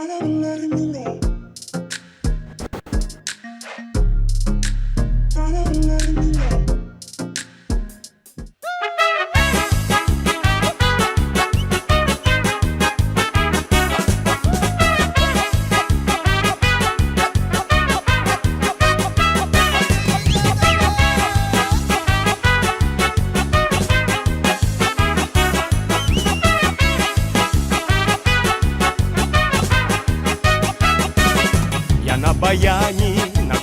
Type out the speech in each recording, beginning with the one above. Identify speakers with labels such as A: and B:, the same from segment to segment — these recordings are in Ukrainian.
A: Я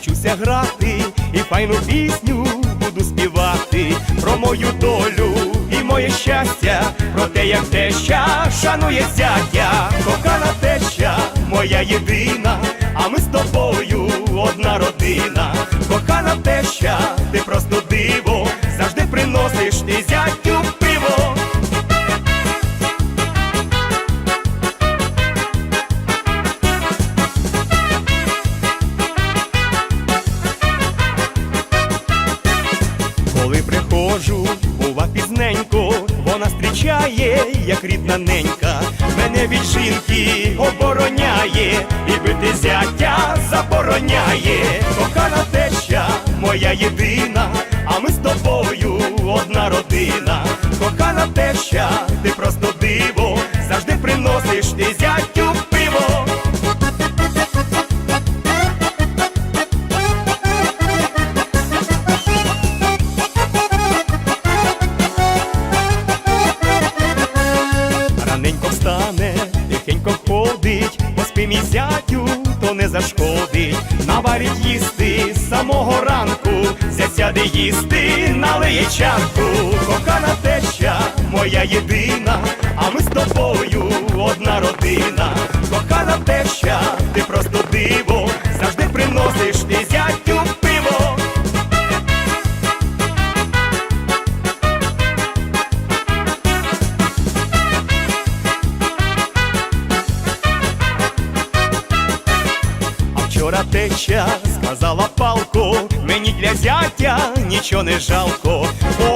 A: навчуся грати і файну пісню буду співати. Про мою долю і моє щастя, про те, як теща шанує зятя, кохана теща, моя єдина, а ми з тобою одна родина, кохана теща, ти просто диво, завжди приносиш ти зятю бува вона зустрічає, як рідна ненька, мене від жінки обороняє, і бити зятя забороняє, кохана теща, моя єдина, а ми з тобою одна родина, кохана теща, ти просто поспи мій зятю, то не зашкодить. Наварить їсти з самого ранку, засяде їсти, налиє чарку. Кохана теща, моя єдина, а ми з тобою одна родина. Кохана теща, ти просто диво, вчора теща сказала палко, мені для зятя нічого не жалко,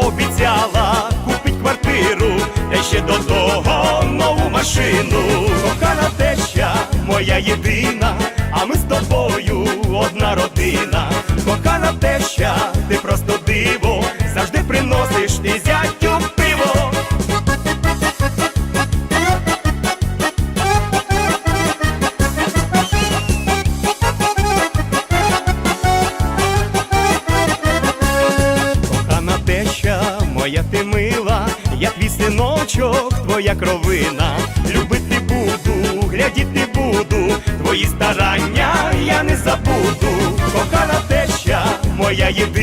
A: обіцяла купить квартиру, та ще до того нову машину. Кохана теща, моя єдина, а ми з тобою одна родина. Кохана теща, ти просто диво, синочок, твоя кровина. Любити буду, глядіти буду, твої старання я не забуду. Кохана теща, моя єдина,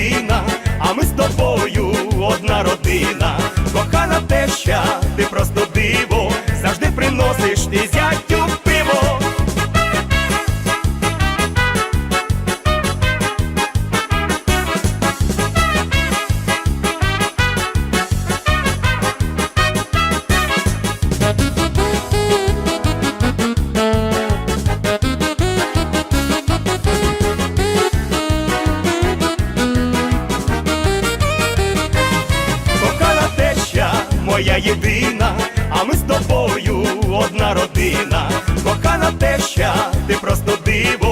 A: моя єдина, а ми з тобою одна родина. Кохана теща, ти просто диво,